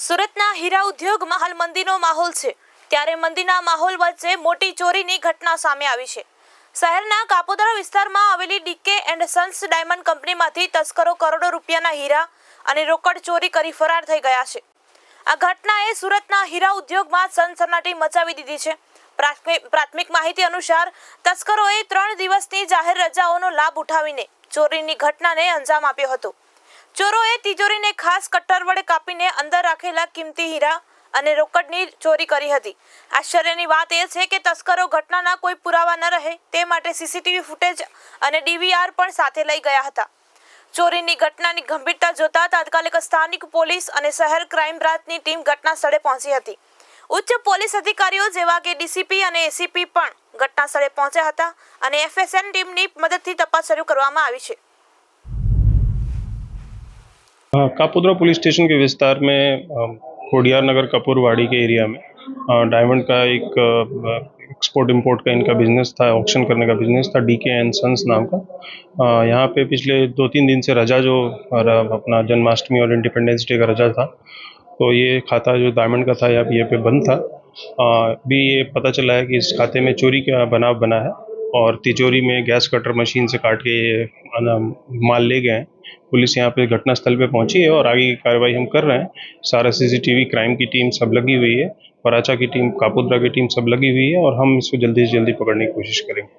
સુરતના હીરા ઉદ્યોગમાં હાલ મંદીનો માહોલ છે, ત્યારે મંદીના માહોલ વચ્ચે મોટી ચોરીની ઘટના સામે આવી છે. શહેરના કાપોદરા વિસ્તારમાં આવેલી ડીકે એન્ડ સન્સ ડાયમંડ કંપનીમાંથી તસ્કરો કરોડો રૂપિયાના હીરા અને રોકડ ચોરી કરી ફરાર થઈ ગયા છે. આ ઘટનાએ સુરતના હીરા ઉદ્યોગમાં સનસનાટી મચાવી દીધી છે. પ્રાથમિક માહિતી અનુસાર તસ્કરોએ ત્રણ દિવસની જાહેર રજાઓનો લાભ ઉઠાવીને ચોરીની ઘટનાને અંજામ આપ્યો હતો. ચોરોએ તિજોરીને ખાસ કટ્ટર વડે કાપીને અંદર રાખેલા કિંમતી હીરા અને રોકડની ચોરી કરી હતી. આશ્ચર્યની વાત એ છે કે તસ્કરો ઘટનાના કોઈ પુરાવા ન રહે તે માટે સીસીટીવી ફૂટેજ અને ડીવીઆર પણ સાથે લઈ ગયા હતા. ચોરીની ઘટનાની ગંભીરતા જોતા તાત્કાલિક સ્થાનિક પોલીસ અને શહેર ક્રાઇમ બ્રાન્ચની ટીમ ઘટના સ્થળે પહોંચી હતી. ઉચ્ચ પોલીસ અધિકારીઓ જેવા કે ડીસીપી અને એસીપી પણ ઘટના સ્થળે પહોંચ્યા હતા અને એફએસએન ટીમની મદદથી તપાસ શરૂ કરવામાં આવી છે. कापुद्रा पुलिस स्टेशन के विस्तार में खोडियार नगर कपूरवाड़ी के एरिया में डायमंड का एक एक्सपोर्ट इंपोर्ट का इनका बिज़नेस था ऑक्शन करने का बिज़नेस था डी के एंड सन्स नाम का। यहाँ पे पिछले दो तीन दिन से रजा जो अपना जन्माष्टमी और इंडिपेंडेंस डे का रजा था तो ये खाता जो डायमंड का था यहाँ पे बंद था। अभी ये पता चला है कि इस खाते में चोरी का बनाव बना है, और तिजोरी में गैस कटर मशीन से काट के ये माल ले गए हैं। पुलिस यहाँ पे घटनास्थल पे पहुँची है और आगे की कार्रवाई हम कर रहे हैं। सारा सीसीटीवी, क्राइम की टीम सब लगी हुई है। पराचा की टीम, कापुद्रा की टीम सब लगी हुई है और हम इसको जल्दी से जल्दी पकड़ने की कोशिश करेंगे।